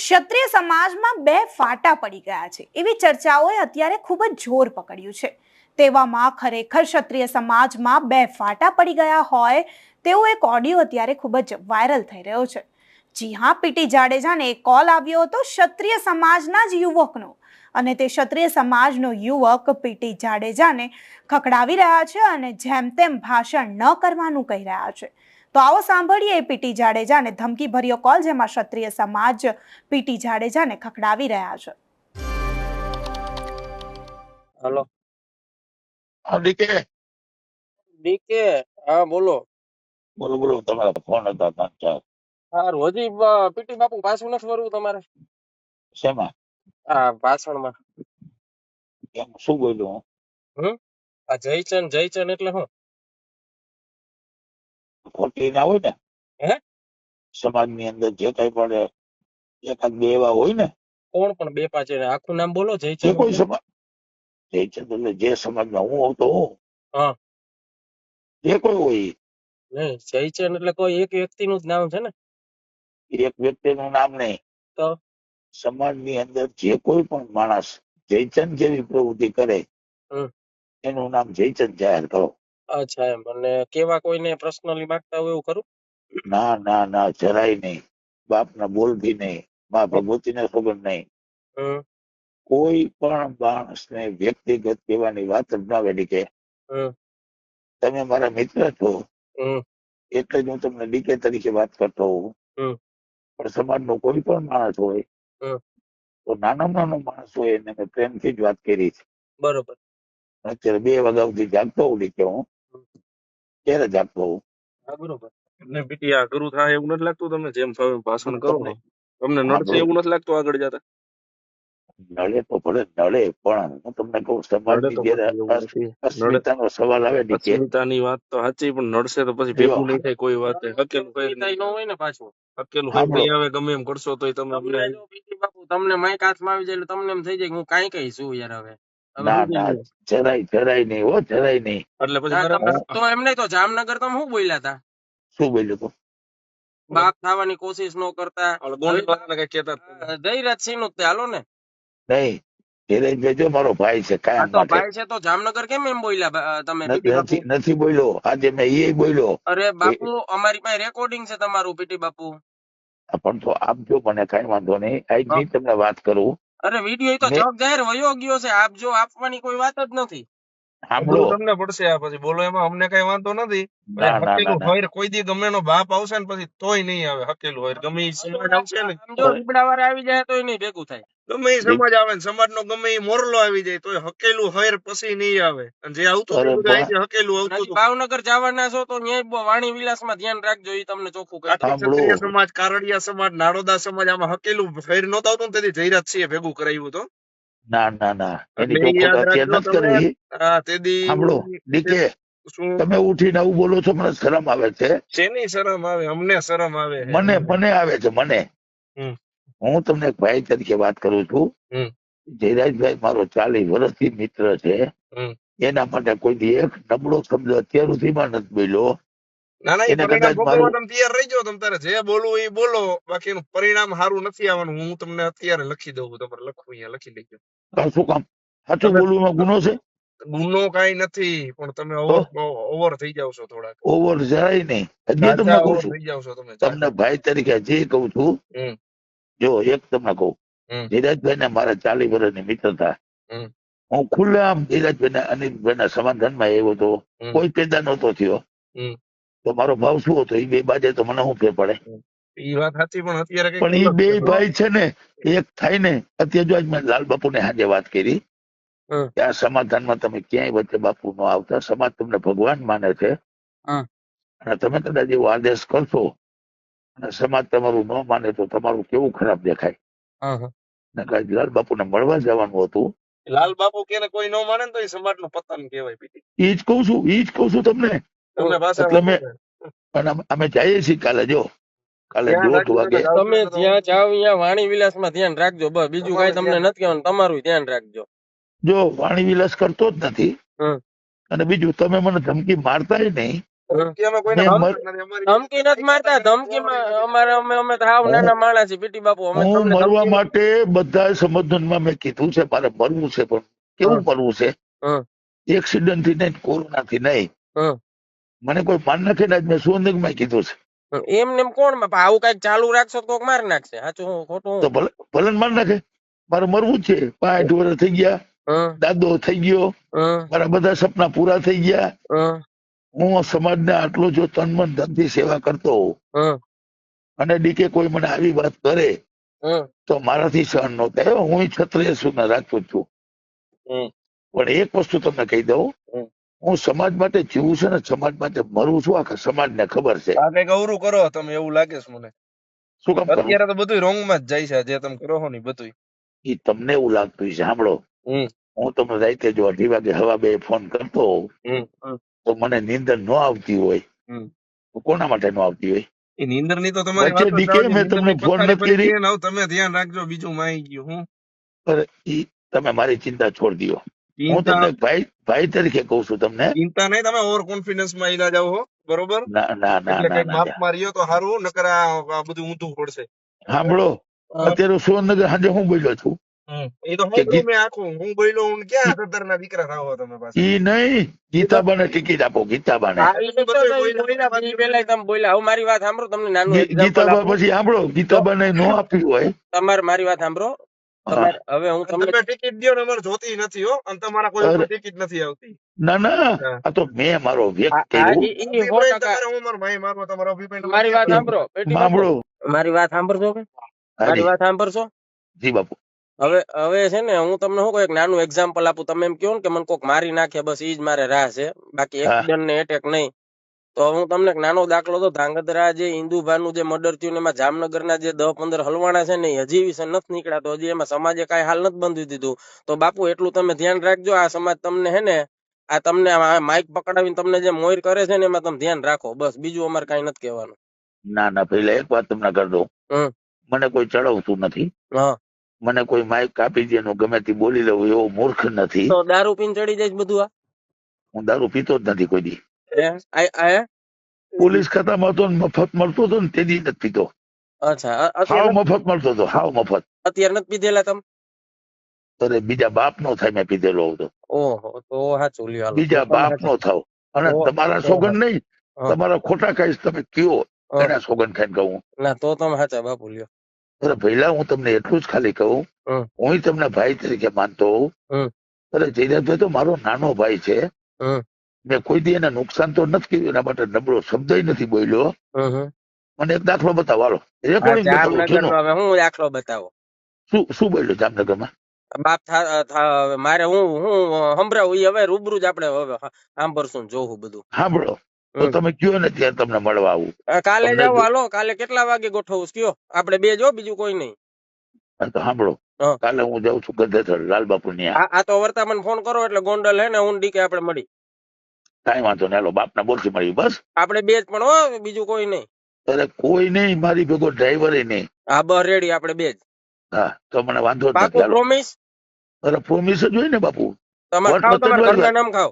ક્ષત્રિય સમાજમાં બે ફાટા પડી ગયા છે. એવી ચર્ચાઓએ અત્યારે ખૂબ જ જોર પકડ્યું છે. તેવામાં ખરેખર ક્ષત્રિય સમાજમાં બે ફાટા પડી ગયા હોય તેવો એક ઓડિયો અત્યારે ખૂબ જ વાયરલ થઈ રહ્યો છે. જી હા પીટી જાડેજાને એક કોલ આવ્યો હતો ક્ષત્રિય સમાજના જ યુવકનો. અને તે ક્ષત્રિય સમાજનો યુવક પીટી જાડેજાને ખખડાવી રહ્યા છે અને જેમ તેમ ભાષણ ન કરવાનું કહી રહ્યા છે. તો આવો સાંભળીએ પીટી જાડેજાને ધમકી ભર્યો કોલ જેમાં ક્ષત્રિય સમાજ પીટી જાડેજાને ખખડાવી રહ્યા છે. હલો. હા ડીકે. ડીકે હા બોલો. બોલો બોલો તમારા ફોન હતા ત્રણ ચાર. હારું હજી પીટી બાપુ પાછું નથી વરવું તમારે? શેમાં? હા ભાષણમાં કેમ શું બોલ્યું હું? આ જયચંદ જયચંદ એટલે શું ખોટી ના હોય ને હે? સમાજની અંદર જે કઈ પણ એકાદ બે એવા હોય ને કોણ પણ બે પાંચ આખું નામ બોલો જે જયચંદ કોઈ સમાજ જયચંદ એટલે જે સમાજમાં હું આવતો હું હા. જે કોઈ હોય. નહીં જયચંદ એટલે કોઈ એક વ્યક્તિનું જ નામ છે ને એક વ્યક્તિનું નામ નહીં તો? સમાજની અંદર જે કોઈ પણ માણસ જયચંદ જેવી પ્રવૃત્તિ કરે. એનું નામ જયચંદ જાહેર કરો અચ્છા એમ. અને કેવા કોઈને પર્સનલી માંગતા હોય એવું ખરું? ના ના ના જરાય નહીં. બાપના બોલથી નહીં. મા ભગવતીને ખબર નહીં. કોઈ પણ માણસને વ્યક્તિગત કહેવાની વાત જ ના વેડી કે તમે મારા મિત્ર છો. એટલે જ હું તમને ડીકે તરીકે વાત કરતો હોઉં. પણ સમાજનો કોઈ પણ માણસ હોય તો નાનામાં નાનો માણસ હોય એને મેં પ્રેમથી જ વાત કરી છે. બરોબર. અત્યારે બે વાગ્યા સુધી જાગતો હોઉં ડીકે હું હમ. જ હોઉં હા બરોબર. એટલે પીટી આ ગુરુ થાય એવું નથી લાગતું તમને? જેમ ભાષણ કરો ને. તમને નડશે એવું નથી લાગતું આગળ જતા? નડે તો ભલે નડે પણ હું તમને કહું નડે સમાજની અસ્મિતાનો સવાલ આવે અસ્મિતાની વાત તો સાચી પણ નડશે તો પછી ભેગું નહીં થાય કોઈ વાત. હકેલું કઈ ન હોય ને પાછું. હકેલું. આવે ગમે એમ કરશો તોય તમે તમને બાપુ તમને માઈક હાથમાં આવી જાય એટલે તમને એમ થઈ જાય કે હું કઈ કઈ છું યાર હવે. ના ના જરાય જરાય નહીં હો જરાય નહીં. એટલે પછી ના, બરાબર તમે- તો એમ નહીં તો જામનગર તમે શું બોલ્યા હતા શું બોલ્યું તું? બાપ થવાની કોશિશ ન કરતા. ઓલા ગોંડલ વાળાને કઈ કહેતા જ નથી. જયરાજ સિંહનું હાલો ને. નહીં ધીરજભાઈ જો મારો ભાઈ છે કાયમ માટે. ભાઈ છે તો જામનગર કેમ એમ બોલ્યા તમે નથી બોલ્યો. આજે મેં એ બોલ્યો. અરે બાપુ અમારી પાસે રેકોર્ડિંગ છે તમારું પીટી બાપુ. પણ તો આપજો મને કઈ વાંધો નહીં. આજની તમને વાત કરું. અરે વીડિયો તો જગ જાહેર વયો ગયો છે. આપ જો આપવાની કોઈ વાત જ નથી. સાંભળો અઘરું તમને પડશે આ પછી. બોલો એમાં અમને કઈ વાંધો નથી. ના ના ના હકેલું હોય કોઈ દી ગમે એનો બાપ આવશે ને પછી તોય નહીં આવે. હકેલું હોય ગમે સમાજ આવશે ને. આમ જો રીબડા વાળા આવી જાય તો નહીં ભેગું થાય. ગમે એ સમાજ આવે ને સમાજ નો ગમે એ મોરલો આવી જાય તોય હકેલું હોય પછી નહીં આવે. અને જે આવતું હકેલું આવતું ભાવનગર જવાના છો તો ન્યાય વાણી વિલાસમાં ધ્યાન રાખજો એ તમને ચોખ્ખું કહી દઉં. કાઠી સાંભળો. ક્ષત્રિય સમાજ કારડિયા સમાજ નારોદા સમાજ આમાં હકેલું ફેર નતું આવતું તેથી જયરાજ સિંહ ભેગું કરાવ્યું તો ના ના ના. એની હા તે સાંભળો ડીકે શું? તમે ઉઠીને આવું બોલો છો મને શરમ આવે છે. શેની શરમ આવે? અમને શરમ આવે મને મને આવે છે મને. હું તમને એક ભાઈ તરીકે વાત કરું છું. જયરાજભાઈ મારો ચાલીસ વર્ષથી મિત્ર છે. એના માટે કોઈ દી એક નબળો શબ્દ અત્યાર સુધીમાં નથી બોલ્યો. ના ના એ પરિણામ કદાચ ભોગવવા તમે તૈયાર રહી જાઓ તમ તારે જે બોલવું એ બોલો. પરિણામ સારું નથી આવવાનું. હું તમને અત્યારે લખી દઉં તમારે લખવું અહીંયા લખી લેજો શું કામ? સાચું બોલવામાં ગુનો છે? ગુનો કાંઈ નથી પણ તમે ઓવર થઈ જાવ છો થોડાક. ઓવર જરાય નહીં. તમને કહું છું. તમને ભાઈ તરીકે હજી કહું છું. જો એક તમને કહું. ધીરજભાઈ ને મારા ચાલીસ વર્ષની મિત્રતા. હું ખુલ્લેઆમ ધીરજભાઈ ને અનિલભાઈ ના સમાધાનમાં આવ્યો હતો હમ. કોઈ પેદા નહોતો થયો તો મારો ભાવ શું હતો એ બે બાજે તો મને શું ફેર પડે ઈ વાત સાચી પણ અત્યારે પણ એ બે ભાઈ છે ને એક થાય ને અત્યારે જો મેં લાલ બાપુ ને હાજે વાત કરી. કે આ સમાધાનમાં તમે ક્યાંય વચ્ચે બાપુ નો આવતા સમાજ તમને ભગવાન માને છે હમ. અને તમે કદાચ એવો આદેશ કરશો અને સમાજ તમારું ન માને તો તમારું કેવું ખરાબ દેખાય. લાલ બાપુ ને લાલ બાપુને મળવા જવાનું હતું. લાલ બાપુ કે કોઈ ન માને ને તો એ સમાજનું પતન કહેવાય ઈ જ કહું છું ઈ જ કહું છું તમને. તમે અમે- અમે જઈએ છીએ કાલે જો. કાલે દોઢ વાગે. તમે જ્યાં જાવ ત્યાં વાણી વિલાસમાં ધ્યાન રાખજો બસ. બીજું કઈ તમને નથી કહેવાનું તમારું ધ્યાન રાખજો. જો વાણી વિલાસ કરતો જ નથી. અને બીજું તમે મને ધમકી મારતાય નહીં. ધમકી અમે મારતા મર- નથી. અમારી ધમકી નથી મારતા. ધમકીમાં અમારે અમે અમે હાવ નાના માણસ છીએ પીટી બાપુ. અમે મરવા માટે બધા સંબોધનમાં મેં કીધું છે મારે મરવું છે પણ કેવું મરવું છે? એક્સિડન્ટથી નહીં કોરોના થી નહીં મને કોઈ માન નાખે ને મેં મેં સુવર્ણમાં કીધું છે. એમ ને એમ કોણ બાપા આવું કંઈક ચાલુ રાખશો તો કોક મારી નાખશે. સાચું ખોટું તો ભલે ભલે નાખે. મારે મરવું જ છે. પાંચ વર્ષ થઈ ગયા. દાદો થઈ ગયો. મારા બધા સપના પૂરા થઈ ગયા. હું સમાજને આટલો જો તન મન ધનથી સેવા કરતો અને ડીકે કોઈ મને આવી વાત કરે તો મારાથી સહન ન થાય. હું ક્ષત્રિય સુના રાજપૂત છું. પણ એક વસ્તુ તમને કહી દઉં. હું સમાજ માટે જીવું છું ને સમાજ માટે મરું છું. આખા સમાજને ખબર છે. આ કંઈક અવરું કરો તમે એવું લાગે છે મને. શું કામ અત્યારે તો બધું રોંગમાં જ જાય છે જે તમે કરો છો ને બધું ઈ તમને એવું લાગતું છે સાંભળો. હું તમને રાતે જો અઢી વાગે હવા બે ફોન કરતો. તો મને નીંદર ન આવતી હોય. તો કોના માટે ન આવતી હોય? એ નીંદરની તો તમારી વચ્ચે આવતી. મેં તમને ફોન નથી કરી. ગઈ તમે ધ્યાન રાખજો બીજું માઈ ગયું હું. પણ ઈ તમે મારી ચિંતા છોડી દો હું તમને ભાઈ ભાઈ તરીકે કહું છું તમને. ચિંતા નહીં તમે ઓવર કોન્ફિડન્સમાં ઈલા જાવ હો બરોબર? ના ના ના એટલે કંઈક ના તો સારું નકર આ બધું ઊંધું પડશે. સાંભળો અત્યારે સુરેન્દ્રનગર સાંજે હું બોલ્યો છું? એ તો કે મેં આખું હું બોલ્યો હું ક્યાં ખતરના દીકરા થાવો તમે પાછા? ઈ નહીં. ગીતાબાને ટિકિટ આપો ગીતાબાને હા, ઈ તો બધું ઈ બોલ્યા. બોલ્યા, ઈ પહેલાય તમે બોલ્યા હવે મારી વાત સાંભળો તમને નાનું ગીતાબા પછી સાંભળો ગીતાબાને નો આપી હોય. તમારે મારી વાત સાંભળો. હવે હું તમને ટિકિટ દો ને અમારે જોતી નથી હો અને તમારા કોઈ ટિકિટ નથી આવતી. ના ના આ તો મેં મારો વ્યક્ત મારો વાત સાંભળો મારી વાત સાંભળજો કે. મારી વાત સાંભળશો? જી બાપુ. હવે હવે છે ને હું તમને શું કહું એક નાનું એક્ઝામ્પલ આપું. તમે એમ કહો ને કે મને કોક મારી નાખે બસ ઈ જ મારે રાહ છે. બાકી એક એક્સિડન્ટ ને એટેક નહીં. તો હું તમને એક નાનો દાખલો તો ધાંગધ્રા જે ઇન્દુભાનું જે મર્ડર થયું એમાં જામનગરના જે દસ પંદર હલવાણા છે ને હજી વિશે નથી નીકળ્યા તો હજી એમાં સમાજે કાંઈ હાલ નથી બંધી દીધું. તો બાપુ એટલું તમે ધ્યાન રાખજો. આ સમાજ તમને હે ને આ તમને માઇક પકડાવીને તમને જે મોયર કરે છે ને એમાં તમે ધ્યાન રાખો. બસ બીજું અમારે કાંઈ નથી કહેવાનું. ના ના પેલા એક વાત તમને કરી દઉં. મને કોઈ ચડાવતું નથી. હા. મને કોઈ માઇક કાપી દે નું ગમે તે બોલી લઉં એવો મૂર્ખ નથી. તો દારૂ પીને ચડી જાય બધું આ હું દારૂ પીતો જ નથી કોઈ દી? પોલીસ ખાતામાં હતો મફત મળતો હતો ને તે દી નથી પીતો. અચ્છા હાવ મફત મળતો હતો હાવ મફત. અત્યારે નથી પીધેલા તમે? અરે બીજા બાપ નો થાય મેં પીધેલો હતો. ઓહો તો સાચું લ્યો બીજા બાપ નો થાવ. અને તમારા સોગન નહીં તમારા ખોટા કહીશ તમે કયો એના સોગન ખાઈને કહું ના તો તમે સાચા બાપુ લ્યો. પહેલા હું તમને એટલું જ ખાલી કહું. હું. તમને ભાઈ તરીકે માનતો હોઉં. અરે જયરાજભાઈ તો મારો નાનો ભાઈ છે મેં કોઈ દી એને નુકસાન તો નથી કર્યું એના માટે નબળો શબ્દ નથી બોલ્યો. હમ હમ. મને એક દાખલો બતાવો હાલો. હું દાખલો બતાવો? શું શું બોલ્યો જામનગરમાં? બાપ થા- થા- મારે હું હું સંભળાવું ઈ હવે રૂબરૂ જ આપણે હવે સાંભળશું જોવું બધું. સાંભળો. તો તમે કયો ને ત્યારે તમને મળવા આવું. કાલે જાવ હાલો કાલે કેટલા વાગે ગોઠવું? કયો? આપણે બે જો બીજું કોઈ નહીં. તો સાંભળો. કાલે હું જાઉં છું ગધેથર લાલબાપુ ની આ તો વર્તા મને ફોન કરો એટલે ગોંડલ હે ને હું ડીકે આપણે મળી. કઈ વાંધો નહીં હાલો બાપના બોલથી મળી બસ. આપણે બે જ પણ હો બીજું કોઈ નહીં. અરે કોઈ નહીં મારી ભેગો ડ્રાઈવર નહીં. હા બસ રેડી આપણે બે જ. હા તો મને વાંધો નથી પ્રોમિસ અરે પ્રોમિસ જ હોય ને બાપુ. તમારે ખાવ તમારે. ઘરના નામ ખાવ.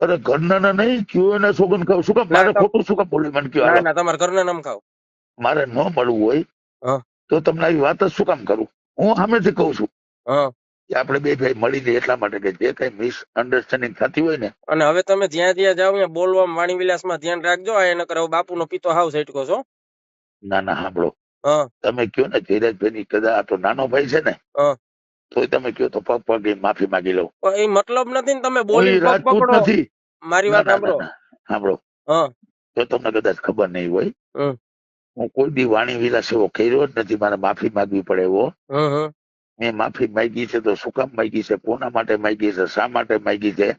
અરે ઘરના નહીં કયો એને સોગન ખાવ. શું કામ? મારે ખોટું શું કામ બોલ્યું મને કયો ના તમારે ઘરના નામ ખાવ. મારે ન મળવું હોય તો તમને આવી વાત જ શું કામ કરું? હું સામેથી કહું છું કે આપણે બે ભાઈ મળીને એટલા માટે કે જે કઈ મિસ અન્ડરસ્ટેન્ડિંગ થતી હોય ને અને હવે તમે જ્યાં જ્યાં જાઓ ત્યાં બોલવામાં વાણી વિલાસમાં ધ્યાન રાખજો આ એને કરે બાપુનો પિતો હાવ સેટકો છો. ના ના સાંભળો. તમે કયો ને ધીરજભાઈ ની કદાચ આ તો નાનો ભાઈ છે ને તોય તમે કયો તો પગ પગ માફી માંગી લઉં. એ મતલબ નથી ને તમે બોલી રાજપૂત નથી. મારી વાત સાંભળો. સાંભળો. હા. તો તમને કદાચ ખબર નહીં હોય. હું કોઈ દી વાણી વિલાસ એવો કર્યો જ નથી. મારે માફી માંગવી પડે એવો. મેં માફી માંગી છે તો શું કામ માંગી છે? કોના માટે માંગી છે? શા માટે માંગી છે?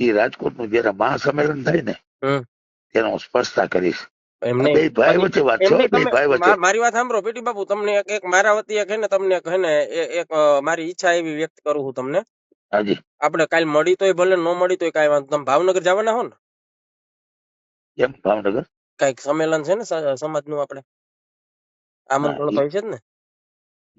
એ રાજકોટનું જયારે મહાસંમેલન થાય ને. ત્યારે હું સ્પષ્ટતા કરીશ. ભાઈ વચ્ચે વાત છે ભાઈ વચ્ચે. મારી વાત સાંભળો પેટી બાપુ તમને એક એક મારા વતી એક ને તમને એક ને એક મારી ઈચ્છા એવી વ્યક્ત કરું હું તમને. હાજી. આપણે કાલ મળી તોય ભલે ન મળી તોય કાઈ વાંધો તમે ભાવનગર જવાના હો ને? કેમ ભાવનગર? કંઈક સંમેલન છે ને સમાજ સમાજનું આપણે? આમંત્રણ તો છે જ ને?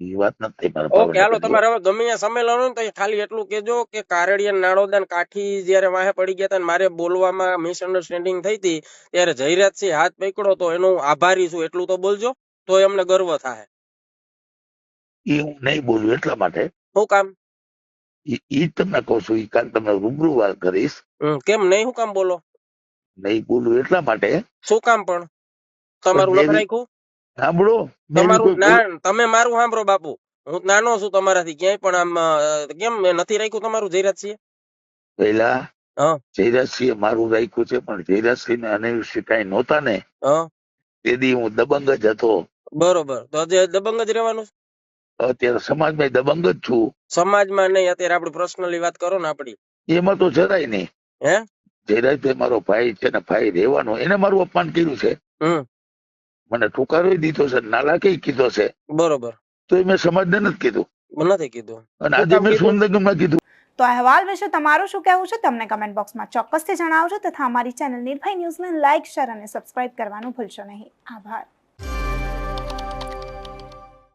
એ વાત નથી ઓકે હાલો તમારે હવે ગમે ત્યાં સંમેલન હોય ને તો ખાલી એટલું કેજો કે કારડિયા નાળોદા કાઠી જયારે વાહે પડી ગયા હતા મારે બોલવામાં મિસઅન્ડરસ્ટેન્ડિંગ થઈ હતી ત્યારે જયરાજસિંહ હાથ પકડો તો એનો હું આભારી છું એટલું તો બોલજો તો એમને ગર્વ થાય. એ હું નહીં બોલું એટલા માટે. શું કામ? ઈ તમને કહું છું ઈ કાલ તમને રૂબરૂ વાત કરીશ. કેમ નહીં શું કામ બોલો? નહીં બોલું એટલા માટે. શું કામ પણ? તમારું લખ રાખ્યું? સાંભળો તમે મારું સાંભળો બાપુ. હું નાનો છું તમારાથી ક્યાંય પણ આમ કેમ નથી રાખ્યું તમારું જયરાજસિંહ? પેલા જયરાજ સિંહ મારું રાખ્યું છે પણ જયરાજસિંહ ને અને કઈ નહોતા ને. તેથી હું દબંગ જ હતો. બરોબર. તો દબંગ જ રહેવાનું? અત્યારે સમાજમાં દબંગ જ છું. સમાજમાં નહીં અત્યારે આપણે પર્સનલી વાત કરો ને આપડી એમાં તો જરાય નહીં. હે? જયરાજભાઈ મારો ભાઈ છે ને ભાઈ રહેવાનો એને મારું અપમાન કર્યું છે. મને ટુકારો દીધો છે નાલાકી કીધો છે. બરોબર. તો એ મેં સમાજને નથી કીધું. નથી કીધું. અને આજે મેં કીધું? સુંદરગમમાં કીધું. તો આ અહેવાલ વિશે તમારું શું કહેવું છે તમને કમેન્ટ બોક્સમાં ચોક્કસથી જણાવજો તથા અમારી ચેનલ નિર્ભય ન્યૂઝને લાઇક શેર અને સબસ્ક્રાઇબ કરવાનું ભૂલશો નહીં. આભાર.